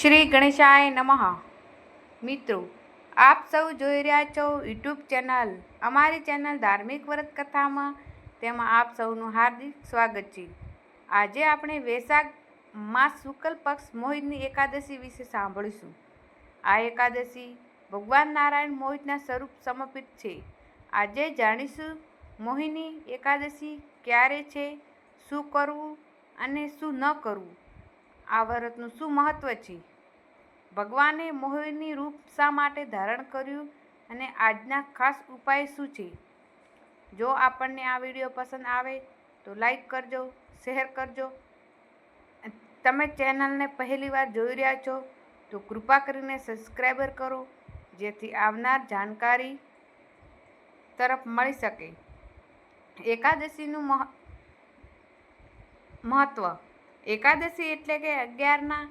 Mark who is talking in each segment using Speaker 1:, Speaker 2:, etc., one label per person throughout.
Speaker 1: શ્રી ગણેશાય નમઃ. મિત્રો, આપ સૌ જોઈ રહ્યા છો યુટ્યુબ ચેનલ. અમારી ચેનલ ધાર્મિક વ્રત કથામાં તેમાં આપ સૌનું હાર્દિક સ્વાગત છે. આજે આપણે વૈશાખ માસ શુક્લ પક્ષ મોહિતની એકાદશી વિશે સાંભળીશું. આ એકાદશી ભગવાન નારાયણ મોહિતના સ્વરૂપ સમર્પિત છે. આજે જાણીશું મોહિની એકાદશી ક્યારે છે, શું કરવું અને શું ન કરવું. આ વ્રતનું શું મહત્ત્વ છે? ભગવાને મોહિની રૂપ શા માટે ધારણ કર્યું અને આજના ખાસ ઉપાય શું છે? જો આપણને આ વીડિયો પસંદ આવે તો લાઈક કરજો, શેર કરજો. તમે ચેનલને પહેલીવાર જોઈ રહ્યા છો તો કૃપા કરીને સબસ્ક્રાઈબર કરો, જેથી આવનાર જાણકારી તરફ મળી શકે. એકાદશીનું મહ મહત્ત્વ એકાદશી એટલે કે અગિયારના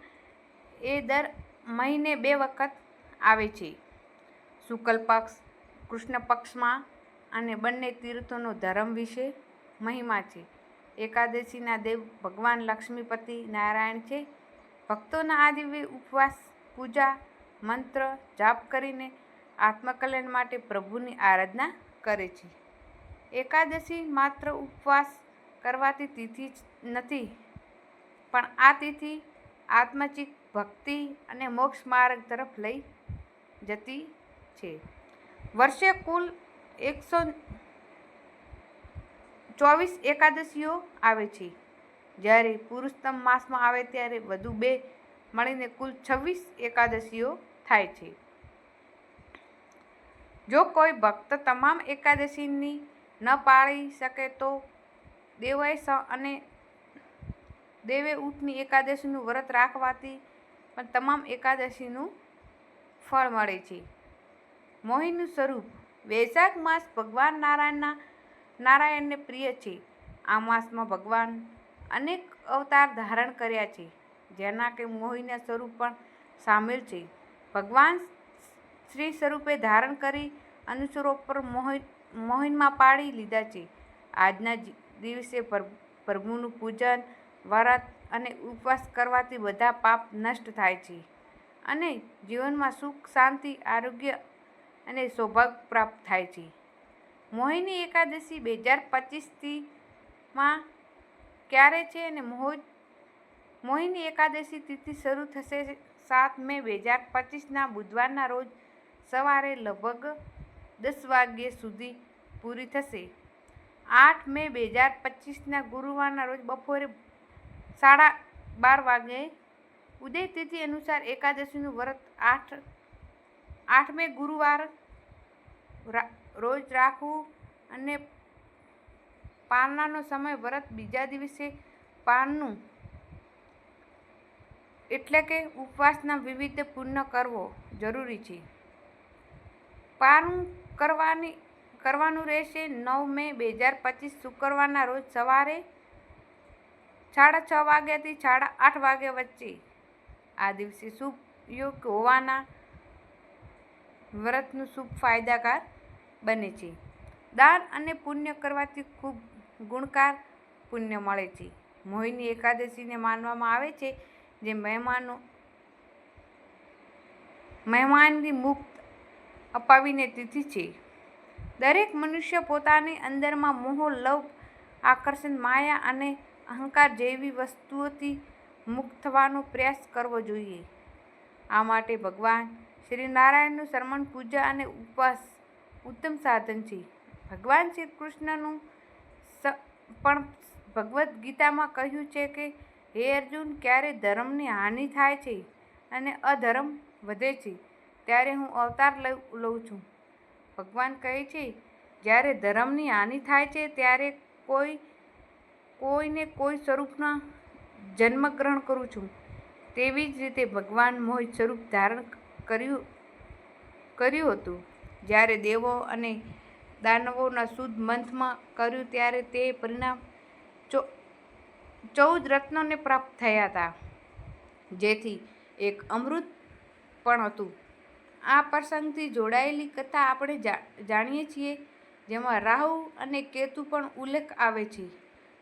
Speaker 1: એ દર મહિને બે વખત આવે છે. શુક્લ પક્ષ, કૃષ્ણ પક્ષમાં અને બંને તીર્થોનો ધર્મ વિશે મહિમા છે. એકાદશીના દેવ ભગવાન લક્ષ્મીપતિ નારાયણ છે. ભક્તોના આ દિવ્ય ઉપવાસ, પૂજા, મંત્ર જાપ કરીને આત્મકલ્યાણ માટે પ્રભુની આરાધના કરે છે. એકાદશી માત્ર ઉપવાસ કરવાથી તિથિ જ નથી પણ આ તિથિ આત્મચિત ભક્તિ અને મોક્ષ માર્ગ તરફ લઈ જતી છે. વર્ષે કુલ એકસો ચોવીસ એકાદશીઓ આવે છે. જ્યારે પુરુષોત્તમ માસમાં આવે ત્યારે વધુ બે મળીને કુલ છવ્વીસ એકાદશીઓ થાય છે. જો કોઈ ભક્ત તમામ એકાદશીની ન પાળી શકે તો દેવાય અને દેવે ઉઠની એકાદશીનું વ્રત રાખવાથી પણ તમામ એકાદશીનું ફળ મળે છે. મોહિનું સ્વરૂપ, વૈશાખ માસ ભગવાન નારાયણના, નારાયણને પ્રિય છે. આ માસમાં ભગવાન અનેક અવતાર ધારણ કર્યા છે, જેના કે મોહિના સ્વરૂપ પણ સામેલ છે. ભગવાન શ્રી સ્વરૂપે ધારણ કરી અનુસરો પર મોહિ, મોહિનમાં પાડી લીધા છે. આજના દિવસે પ્રભુનું પૂજન વ્રત અને ઉપવાસ કરવાથી બધા પાપ નષ્ટ થાય છે. અને જીવનમાં સુખ, શાંતિ, આરોગ્ય અને સૌભાગ્ય પ્રાપ્ત થાય છે. મોહિની એકાદશી બે હજાર પચીસથી માં ક્યારે છે અને મોહ મોહિની એકાદશી તિથિ શરૂ થશે સાત મે બે હજાર પચીસના બુધવારના રોજ સવારે લગભગ દસ વાગ્યે સુધી પૂરી થશે. આઠ મે બે હજાર પચીસના ગુરુવારના રોજ બપોરે સાડા બાર વાગે ઉદય તિથિ અનુસાર એકાદશીનું વ્રત આઠ આઠ મે ગુરુવાર રોજ રાખવું અને પારણાનો સમય વ્રત બીજા દિવસે પારનું એટલે કે ઉપવાસના વિવિધ પૂર્ણ કરવો જરૂરી છે. પારણું કરવાની, કરવાનું રહેશે નવ મે બે હજાર પચીસ શુક્રવારના રોજ સવારે સાડા છ વાગ્યાથી સાડા આઠ વાગ્યા વચ્ચે આ દિવસે શુભ યોગ હોવાના વ્રતનું શુભ ફાયદાકાર બને છે. દાન અને પુણ્ય કરવાથી ખૂબ ગુણકાર પુણ્ય મળે છે. મોહિની એકાદશીને માનવામાં આવે છે જે મહેમાનો મહેમાનની મુક્ત અપાવીને તિથિ છે. દરેક મનુષ્ય પોતાની અંદરમાં મોહ લવ આકર્ષણ, માયા અને અહંકાર જેવી વસ્તુઓથી મુક્ત થવાનો પ્રયાસ કરવો જોઈએ. આ માટે ભગવાન શ્રી નારાયણનું શરમણ પૂજા અને ઉપવાસ ઉત્તમ સાધન છે. ભગવાન શ્રી કૃષ્ણનું પણ ભગવદ્ ગીતામાં કહ્યું છે કે, હે અર્જુન, ક્યારે ધર્મની હાનિ થાય છે અને અધર્મ વધે છે, ત્યારે હું અવતાર લઉં છું. ભગવાન કહે છે, જ્યારે ધર્મની હાનિ થાય છે, ત્યારે કોઈ કોઈને કોઈ સ્વરૂપના જન્મ ગ્રહણ કરું છું, તેવી જ રીતે ભગવાન મોહિત સ્વરૂપ ધારણ કર્યું કર્યું હતું. જ્યારે દેવો અને દાનવોના શુદ્ધ મંથમાં કર્યું ત્યારે તે પરિણામ ચૌદ રત્નોને પ્રાપ્ત થયા હતા, જેથી એક અમૃત પણ હતું. આ પ્રસંગથી જોડાયેલી કથા આપણે જાણીએ છીએ, જેમાં રાહુ અને કેતુ પણ ઉલ્લેખ આવે છે.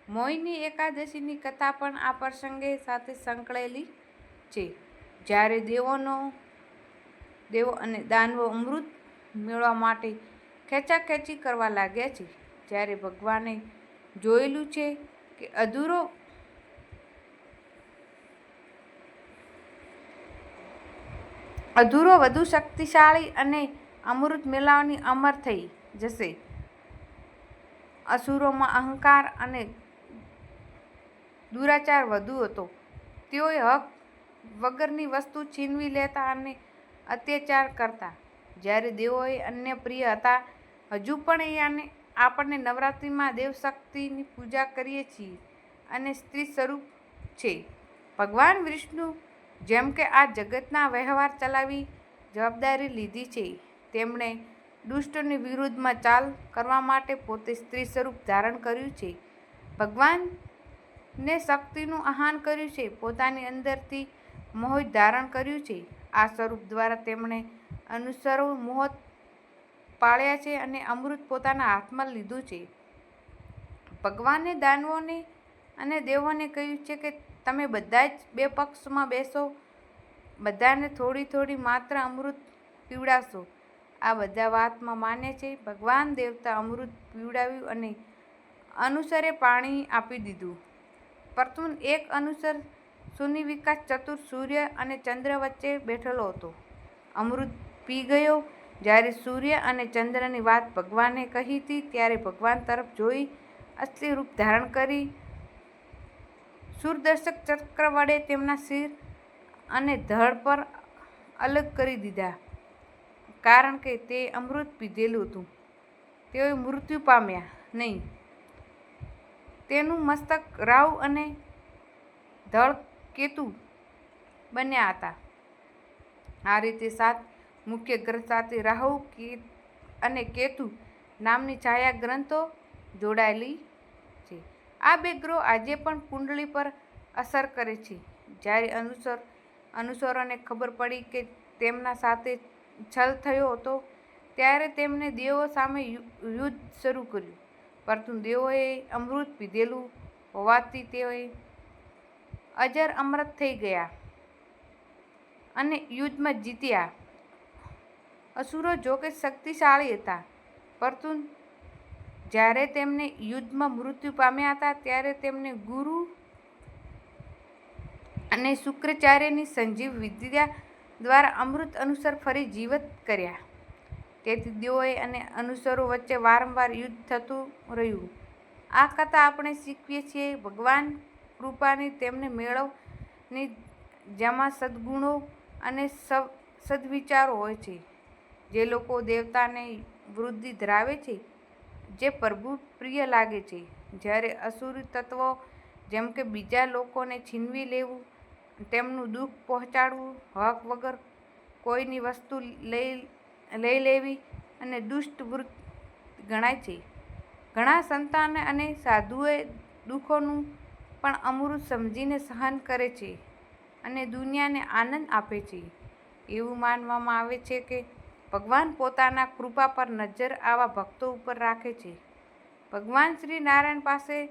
Speaker 1: મોહિની એકાદશીની કથા પણ આ પ્રસંગે સાથે સંકળાયેલી છે. જ્યારે દેવોનો, દેવો અને દાનવો અમૃત મેળવા માટે ખેંચાખેંચી કરવા લાગ્યા છે જ્યારે ભગવાને જોયેલું છે કે અધૂરો અધૂરો વધુ શક્તિશાળી અને અમૃત મેળવવાની અમર થઈ જશે. અસુરોમાં અહંકાર અને દુરાચાર વધુ હતો. તેઓએ હક વગરની વસ્તુ છીનવી લેતા અને અત્યાચાર કરતા. જ્યારે દેવોએ અન્ય પ્રિય હતા, હજુ પણ એ આને, આપણને નવરાત્રિમાં દેવશક્તિની પૂજા કરીએ છીએ અને સ્ત્રી સ્વરૂપ છે. ભગવાન વિષ્ણુ જેમ કે આ જગતના વ્યવહાર ચલાવી જવાબદારી લીધી છે, તેમણે દુષ્ટોની વિરુદ્ધમાં ચાલ કરવા માટે પોતે સ્ત્રી સ્વરૂપ ધારણ કર્યું છે. ભગવાનને શક્તિનું આહાન કર્યું છે, પોતાની અંદરથી મોહ ધારણ કર્યું છે. આ સ્વરૂપ દ્વારા તેમણે અનુસરો મોહ પાળ્યા છે અને અમૃત પોતાના હાથમાં લીધું છે. ભગવાને દાનવોને અને દેવોને કહ્યું છે કે, તમે બધા જ બે પક્ષમાં બેસો, બધાને થોડી થોડી માત્ર અમૃત પીવડાવશો. આ બધા વાતમાં માને છે, ભગવાન દેવતા અમૃત પીવડાવ્યું અને અનુસરે પાણી આપી દીધું. પરંતુ એક અનુસર સુની વિકાસ ચતુર સૂર્ય અને ચંદ્ર વચ્ચે બેઠેલો હતો. અમૃત પી ગયો જ્યારે સૂર્ય અને ચંદ્રની વાત ભગવાને કહી હતી ત્યારે ભગવાન તરફ જોઈ અસલી રૂપ ધારણ કરી સુરદર્શક ચક્ર વડે તેમના શિર અને ધડ પર અલગ કરી દીધા, કારણ કે તે અમૃત પીધેલું હતું. તેઓએ મૃત્યુ પામ્યા નહીં. તેનું મસ્તક રાવ અને ધળ કેતુ બન્યા હતા. આ રીતે સાત મુખ્ય ગ્રંથ સાથે રાહુ કે અને કેતુ નામની છાયા ગ્રંથો જોડાયેલી છે. આ બે ગ્રહો આજે પણ કુંડળી પર અસર કરે છે. જ્યારે અનુસર, અનુસરોને ખબર પડી કે તેમના સાથે છલ થયો હતો, ત્યારે તેમણે દેવો સામે યુદ્ધ શરૂ કર્યું. પરંતુ દેવોએ અમૃત પીધેલું હોવાથી તેઓએ અજર અમૃત થઈ ગયા અને યુદ્ધમાં જીત્યા. અસુરો જોકે શક્તિશાળી હતા, પરંતુ જ્યારે તેમને યુદ્ધમાં મૃત્યુ પામ્યા હતા, ત્યારે તેમને ગુરુ અને શુક્રાચાર્યની સંજીવ વિદ્યા દ્વારા અમૃત અનુસાર ફરી જીવિત કર્યા. તેથી દેવોએ અને અનુસરો વચ્ચે વારંવાર યુદ્ધ થતું રહ્યું. આ કથા આપણે શીખવીએ છીએ, ભગવાન કૃપાની તેમને મેળવની જેમાં સદ્ગુણો અને સદવિચારો હોય છે. જે લોકો દેવતાને વૃદ્ધિ ધરાવે છે, જે પ્રભુ પ્રિય લાગે છે. જ્યારે અસુરી તત્વો, જેમ કે બીજા લોકોને છીનવી લેવું, તેમનું દુઃખ પહોંચાડવું, હક વગર કોઈની વસ્તુ લઈ લઈ લેવી અને દુષ્ટ વૃત્ત ગણાય છે. ઘણા સંતાન અને સાધુએ દુઃખોનું પણ અમૃત સમજીને સહન કરે છે અને દુનિયાને આનંદ આપે છે. એવું માનવામાં આવે છે કે ભગવાન પોતાના કૃપા પર નજર આવા ભક્તો ઉપર રાખે છે. ભગવાન શ્રી નારાયણ પાસે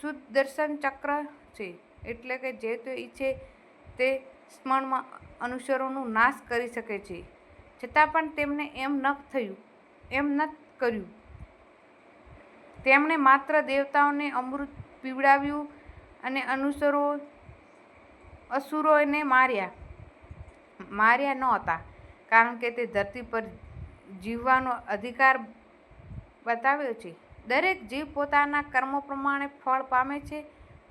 Speaker 1: શુદ્ધ દર્શન ચક્ર છે એટલે કે જે તે ઈચ્છે તે સ્મરણમાં અનુસરોનો નાશ કરી શકે છે. છતાં પણ તેમને એમ ન થયું, એમ ન કર્યું. તેમણે માત્ર દેવતાઓને અમૃત પીવડાવ્યું અને અનુસરો, અસુરોને માર્યા. માર્યા નહોતા, કારણ કે તે ધરતી પર જીવવાનો અધિકાર બતાવ્યો છે. દરેક જીવ પોતાના કર્મો પ્રમાણે ફળ પામે છે.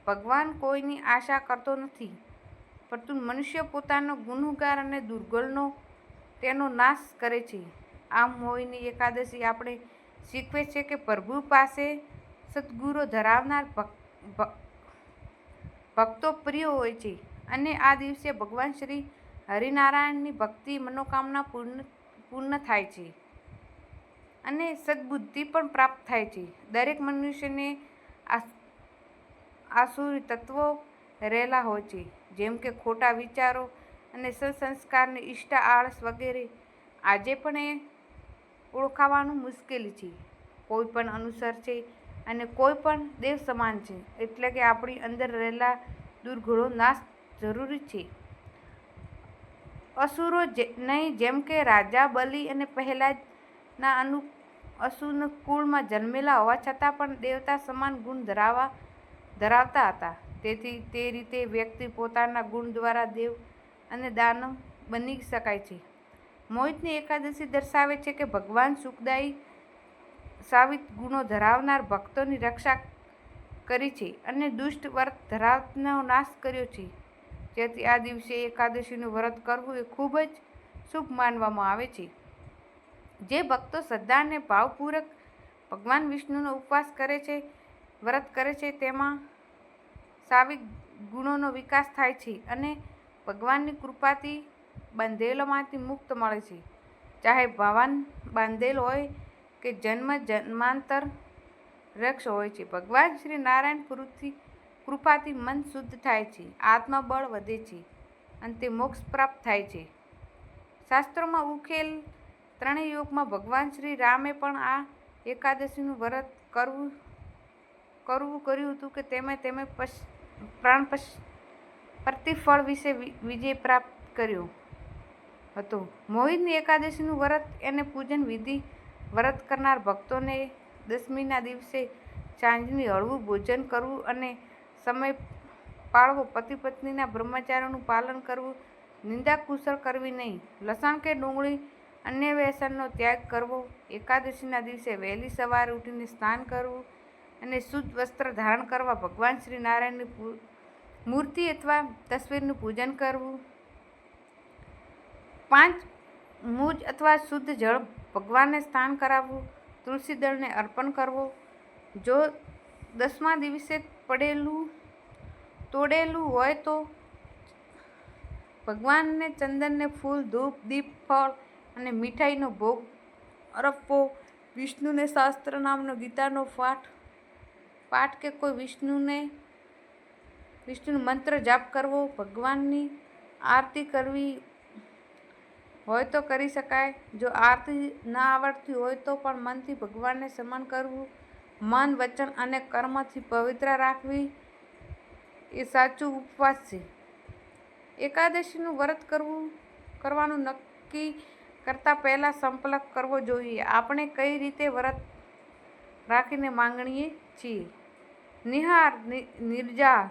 Speaker 1: ભગવાન કોઈની આશા કરતો નથી, પરંતુ મનુષ્ય પોતાનો ગુનેગાર અને દુર્ગલનો તેનો નાશ કરે છે. આમ મોહિની એકાદશી આપણે શીખવે છે કે પ્રભુ પાસે સદગુરો ધરાવનાર ભક્તો પ્રિય હોય છે અને આ દિવસે ભગવાન શ્રી હરિનારાયણની ભક્તિ મનોકામના પૂર્ણ પૂર્ણ થાય છે અને સદબુદ્ધિ પણ પ્રાપ્ત થાય છે. દરેક મનુષ્યને આસુરી તત્વો રહેલા હોય છે જેમ કે ખોટા વિચારો અને સંસ્કારની ઈષ્ટ આળસ વગેરે આજે પણ એ ઓળખાવાનું મુશ્કેલ છે. કોઈ પણ અનુસર છે અને કોઈ પણ દેવ સમાન છે એટલે કે આપણી અંદર રહેલા દુર્ગુણો નાશ જરૂરી છે. અસુરો નહીં, જેમ કે રાજા, બલિ અને પહેલાંના અનુ અસુર કુળમાં જન્મેલા હોવા છતાં પણ દેવતા સમાન ગુણ ધરાવા, ધરાવતા હતા. તેથી તે રીતે વ્યક્તિ પોતાના ગુણ દ્વારા દેવ અને દાનવ બની શકાય છે. મોહિતની એકાદશી દર્શાવે છે કે ભગવાન સુખદાયી સાવિત ગુણો ધરાવનાર ભક્તોની રક્ષા કરી છે અને દુષ્ટ વર્ત ધરાવનો નાશ કર્યો છે. જેથી આ દિવસે એકાદશીનું વ્રત કરવું એ ખૂબ જ શુભ માનવામાં આવે છે. જે ભક્તો શ્રદ્ધા અને ભાવપૂર્વક ભગવાન વિષ્ણુનો ઉપવાસ કરે છે, વ્રત કરે છે, તેમાં સાવિક ગુણોનો વિકાસ થાય છે અને ભગવાનની કૃપાથી બાંધેલોમાંથી મુક્ત મળે છે. ચાહે ભગવાન બાંધેલ હોય કે જન્મ જન્માંતર રક્ષ હોય છે. ભગવાન શ્રી નારાયણ પુરુથી કૃપાથી મન શુદ્ધ થાય છે. આત્મબળ વધે છે અને તે મોક્ષ પ્રાપ્ત થાય છે. શાસ્ત્રોમાં ઉકેલ ત્રણેય યુગમાં ભગવાન શ્રી રામે પણ આ એકાદશીનું વ્રત કરવું કરવું કર્યું હતું કે તેમે તેમે પશ, પ્રાણ પશ પ્રતિફળ વિશે વિજય પ્રાપ્ત કર્યો હતો. મોહિતની એકાદશીનું વ્રત અને પૂજન વિધિ વ્રત કરનાર ભક્તોને દસમીના દિવસે સાંજની હળવું ભોજન કરવું અને સમય પાળવો, પતિ પત્નીના બ્રહ્મચાર્યનું પાલન કરવું નિંદા કુશળ કરવી નહીં. લસણ કે ડુંગળી અન્ય વ્યસનનો ત્યાગ કરવો, એકાદશીના દિવસે વહેલી સવારે ઉઠીને સ્નાન કરવું અને શુદ્ધ વસ્ત્ર ધારણ કરવા ભગવાન શ્રી નારાયણની મૂર્તિ અથવા તસવીરનું પૂજન કરવું. પાંચ, મૂજ અથવા શુદ્ધ જળ ભગવાનને સ્નાન કરાવવું. તુલસી દળને અર્પણ કરવો. જો દસમા દિવસે પડેલું, તોડેલું હોય તો ભગવાનને ચંદનને ફૂલ, ધૂપ, દીપ, ફળ અને મીઠાઈનો ભોગ અરપવો. વિષ્ણુને શાસ્ત્ર નામનો ગીતાનો પાઠ પાઠ કે કોઈ વિષ્ણુને વિષ્ણુનો મંત્ર જાપ કરવો, ભગવાનની આરતી કરવી હોય તો કરી શકાય. જો આરતી ના આવડતી હોય તો પણ મનથી ભગવાનને સમાન કરવું, મન, વચન અને કર્મથી પવિત્ર રાખવી એ સાચું ઉપવાસ છે. એકાદશીનું વ્રત કરવું, કરવાનું નક્કી કરતાં પહેલાં સંપર્ક કરવો જોઈએ. આપણે કઈ રીતે વ્રત રાખીને માંગણીએ છીએ? નિહાર નિર્જા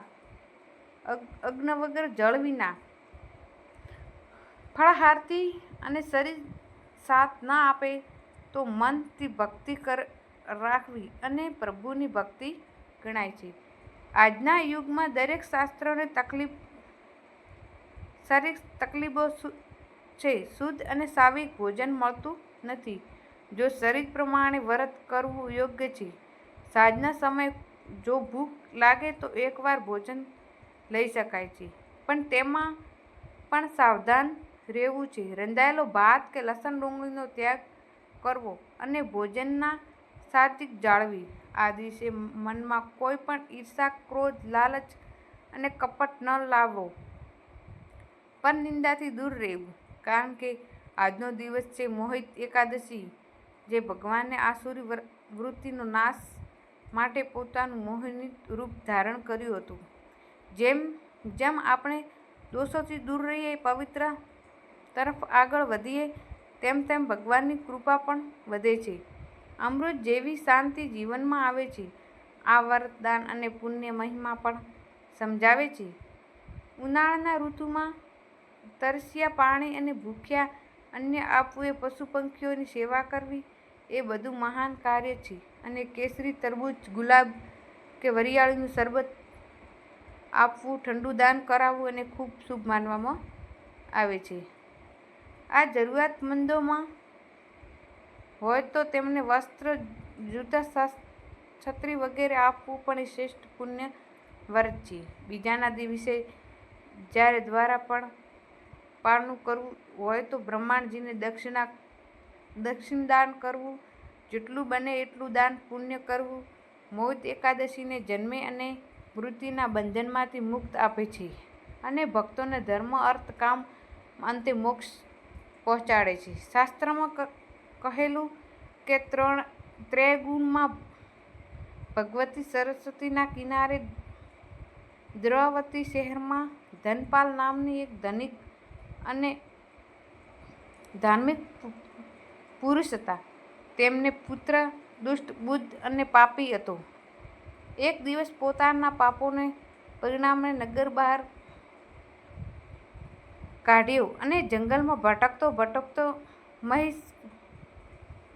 Speaker 1: અગ્ન વગર જળ વિના. ફળહારતી અને શરીર સાથ ના આપે તો મનથી ભક્તિ કર, રાખવી અને પ્રભુની ભક્તિ ગણાય છે. આજના યુગમાં દરેક શાસ્ત્રોને તકલીફ, શારીરિક તકલીફો છે, શુદ્ધ અને સાવિક ભોજન મળતું નથી. જો શરીર પ્રમાણે વ્રત કરવું યોગ્ય છે. સાંજના સમયે જો ભૂખ લાગે તો એકવાર ભોજન લઈ શકાય છે. પણ તેમાં પણ સાવધાન રહેવું છે. રંધાયેલો ભાત કે લસણ ડુંગળીનો ત્યાગ કરવો અને ભોજનના સાત્વિક જાળવી. આ દિવસે મનમાં કોઈ પણ ઈર્ષા, ક્રોધ, લાલચ અને કપટ ન લાવવો પણ નિંદાથી દૂર રહેવું. કારણ કે આજનો દિવસ છે મોહિત એકાદશી, જે ભગવાનને આસુરી વૃત્તિનો નાશ માટે પોતાનું મોહિની રૂપ ધારણ કર્યું હતું. જેમ જેમ આપણે દોષોથી દૂર રહીએ, પવિત્ર તરફ આગળ વધીએ, તેમ તેમ ભગવાનની કૃપા પણ વધે છે. અમૃત જેવી શાંતિ જીવનમાં આવે છે. આ વરદાન અને પુણ્ય મહિમા પણ સમજાવે છે. ઉનાળાના ઋતુમાં તરસ્યા પાણી અને ભૂખ્યા અન્ય આપવું એ પશુ પંખીઓની સેવા કરવી એ બધું મહાન કાર્ય છે. અને કેસરી, તરબૂચ, ગુલાબ કે વરિયાળીનું શરબત આપવું, ઠંડુ દાન કરાવવું અને ખૂબ શુભ માનવામાં આવે છે. આ જરૂરિયાતમંદોમાં હોય તો તેમને વસ્ત્ર, જૂતા છત્રી વગેરે આપવું પણ એ શ્રેષ્ઠ પુણ્ય વર્ત છે. બીજાના દિવસે જ્યારે દ્વારા પણ પારણું કરવું હોય તો બ્રહ્માંડજીને દક્ષિણા, દક્ષિણ દાન કરવું, જેટલું બને એટલું દાન પુણ્ય કરવું, મોહિત એકાદશીને જન્મે અને મૃત્યુના બંધનમાંથી મુક્ત આપે છે અને ભક્તોને ધર્મ, અર્થ, કામ અંતે મોક્ષ પહોંચાડે છે. શાસ્ત્રમાં કહેલું કે ત્રણ ત્રેગુણમાં ભગવતી સરસ્વતીના કિનારે દ્રવતી શહેરમાં ધનપાલ નામની એક ધનિક અને ધાર્મિક પુરુષ હતા. તેમને પુત્ર, દુષ્ટ, બુદ્ધ અને પાપી હતો. એક દિવસ પોતાના પાપોને પરિણામે નગર બહાર કાઢ્યો અને જંગલમાં ભટકતો ભટકતો મહેશ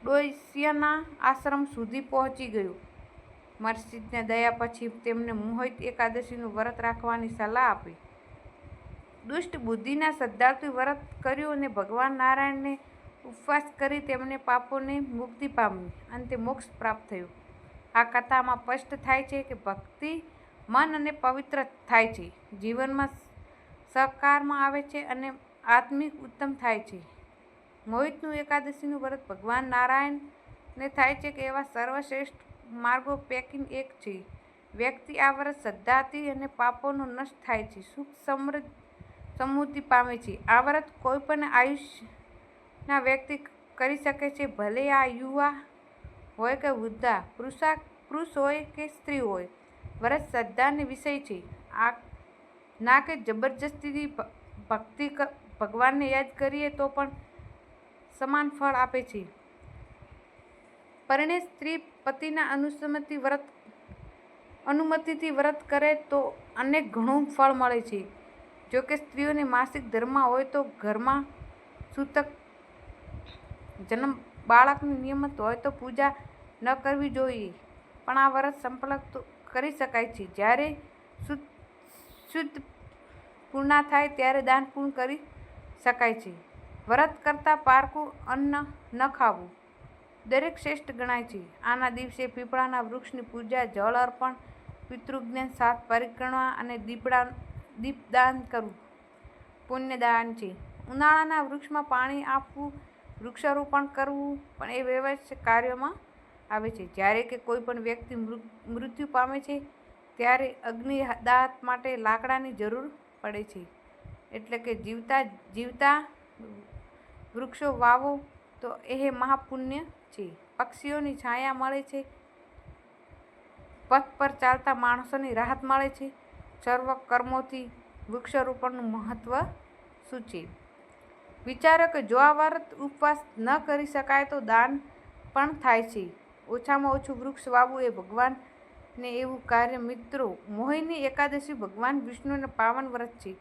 Speaker 1: ડોઈસિયાના આશ્રમ સુધી પહોંચી ગયો. મર્ષિદને દયા પછી તેમને મોહિત એકાદશીનું વ્રત રાખવાની સલાહ આપી. દુષ્ટ બુદ્ધિના શ્રદ્ધાળુએ વ્રત કર્યું અને ભગવાન નારાયણને ઉપવાસ કરી તેમને પાપોને મુક્તિ પામી. અંતે મોક્ષ પ્રાપ્ત થયું. આ કથામાં સ્પષ્ટ થાય છે કે ભક્તિ મન અને પવિત્ર થાય છે. જીવનમાં સહકારમાં આવે છે અને આત્મિક ઉત્તમ થાય છે. મોહિતનું એકાદશીનું વ્રત ભગવાન નારાયણને થાય છે કે એવા સર્વશ્રેષ્ઠ માર્ગો પેકિંગ એક છે. વ્યક્તિ આ વ્રત શ્રદ્ધાથી અને પાપોનો નષ્ટ થાય છે. સુખ સમૃદ્ધ સમૃદ્ધિ પામે છે. આ વ્રત કોઈ પણ આયુષ્યના વ્યક્તિ કરી શકે છે. ભલે આ યુવા હોય કે વૃદ્ધા, પુરુષા, પુરુષ હોય કે સ્ત્રી હોય. વ્રત શ્રદ્ધાને વિષય છે. આ ના કે જબરજસ્તીથી ભક્તિ ભગવાનને યાદ કરીએ તો પણ સમાન ફળ આપે છે. પરણે સ્ત્રી પતિના અનુસમતિ વ્રત, અનુમતિથી વ્રત કરે તો અનેક ઘણું ફળ મળે છે. જો કે સ્ત્રીઓને માસિક ધર્મમાં હોય તો ઘરમાં સૂતક જન્મ બાળકની નિયમિત હોય તો પૂજા ન કરવી જોઈએ. પણ આ વ્રત સંપલક કરી શકાય છે. જ્યારે શુદ્ધ શુદ્ધ પૂર્ણા થાય ત્યારે દાન પૂર્ણ કરી શકાય છે. વ્રત કરતાં પારકું અન્ન ન ખાવું દરેક શ્રેષ્ઠ ગણાય છે. આના દિવસે પીપળાના વૃક્ષની પૂજા, જળ અર્પણ, પિતૃજ્ઞાન સાત પરિક્રમા અને દીપડા, દીપદાન કરવું પુણ્યદાન છે. ઉનાળાના વૃક્ષમાં પાણી આપવું વૃક્ષારોપણ કરવું પણ એ વ્યવસાય કાર્યોમાં આવે છે. જ્યારે કે કોઈ પણ વ્યક્તિ મૃત્યુ પામે છે, ત્યારે અગ્નિદાત માટે લાકડાની જરૂર પડે છે. એટલે કે જીવતા જીવતા વૃક્ષો વાવો તો એ મહાપુણ્ય છે. પક્ષીઓની છાયા મળે છે, પથ પર ચાલતા માણસોની રાહત મળે છે. સર્વ કર્મોથી વૃક્ષારોપણનું મહત્ત્વ છે? વિચારો કે જો આ વ્રત ઉપવાસ ન કરી શકાય તો દાન પણ થાય છે. ઓછામાં ઓછું વૃક્ષ વાવવું એ ભગવાનને એવું કાર્ય મિત્રો, મોહિની એકાદશી ભગવાન વિષ્ણુને પાવન વ્રત છે.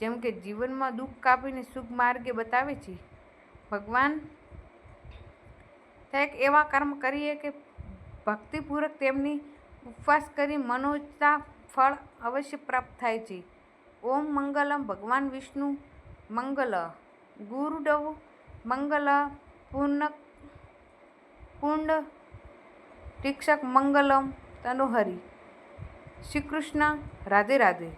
Speaker 1: જેમ કે જીવનમાં દુઃખ કાપીને શુભ માર્ગે બતાવે છે. ભગવાન કંઈક એવા કર્મ કરીએ કે ભક્તિપૂર્વક તેમની ઉપવાસ કરી મનોજતા ફળ અવશ્ય પ્રાપ્ત થાય છે. ઓમ મંગલમ ભગવાન વિષ્ણુ મંગલ. ગુરુડવ મંગલ પૂર્ણ પુંડ ટીક્ષક મંગલમ તનોહરી શ્રી કૃષ્ણ રાધે રાધે